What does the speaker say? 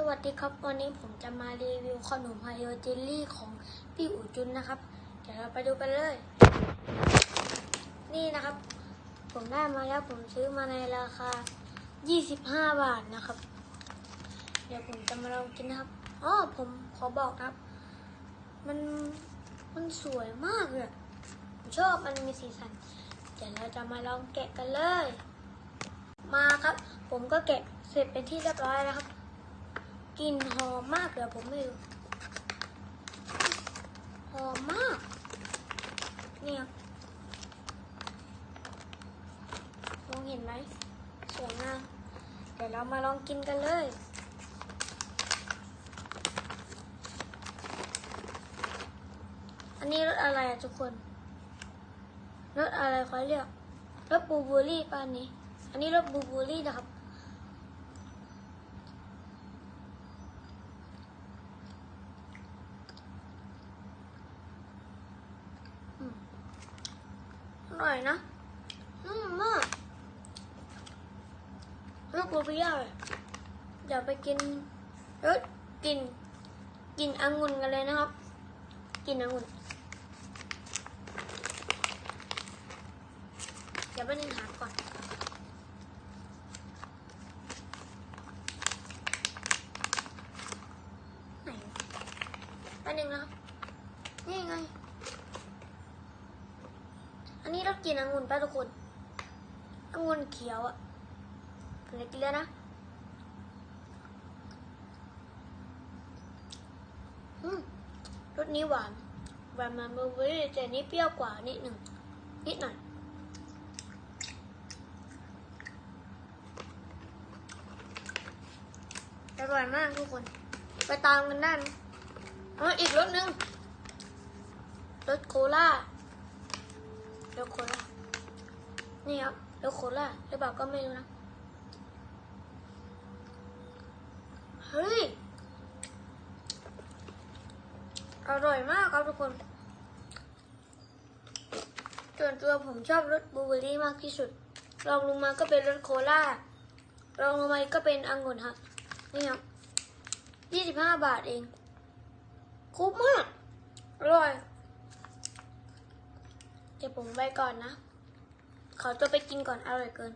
สวัสดีครับ วันนี้ผมจะมารีวิวขนมไฮโอเจลลี่ของพี่อู๋จุนนะครับ เดี๋ยวเราไปดูกันเลย นี่นะครับ ผมได้มาแล้วผมซื้อมาในราคา 25 บาทนะครับ เดี๋ยวผมจะมาลองกินนะครับอ๋อผมขอบอกนะครับ มันมันสวยมากเลยผมชอบมันมีสีสัน เดี๋ยวเราจะมาลองแกะกันเลย มาครับ ผมก็แกะเสร็จเป็นที่เรียบร้อยแล้วครับ กลิ่นหอมมากเลยผมไม่รู้หอมมาก เนี่ยมองเห็นไหมสวยงามเดี๋ยวเรามาลองกินกันเลยอันนี้รสอะไรอะทุกคนรสอะไรเขาเรียกรสบูบอร์รี่ป่านนี้ อันนี้รสบูบอร์รี่นะครับ ร่อยนะอืมมากลูกบลูเบียร่อยเดี๋ยวไปกินรสกิน กินองุ่นกันเลยนะครับ กินองุ่นเดี๋ยวไปนึงหาก่อนไหนแป๊บนึงนะครับนี่ไง อันนี้เรากินองุ่นป่ะทุกคนองุ่นเขียวอะผมจะกินแล้วนะรสนี้หวานหวานมันเบอร์เบอรี่แต่นี้เปรี้ยวกว่านิดหนึ่งนิดหน่อยอร่อยมากทุกคน ไปตามกันได้นะอ๋ออีกรสหนึ่งรสโคลา รสโคลานี่ครับรสโคลาหรือเปล่าก็ไม่รู้นะ เฮ้ย อร่อยมากครับทุกคน ส่วนตัวผมชอบรสบลูเบอร์รี่มากที่สุดรองลงมาก็เป็นรสโคลารองลงมาก็เป็นองุ่นครับ นี่ครับยี่สิบห้าบาทเอง คุ้มมาก อร่อย เดี๋ยว ผมไปก่อนนะ ขอตัวไปกินก่อนอร่อยเกิน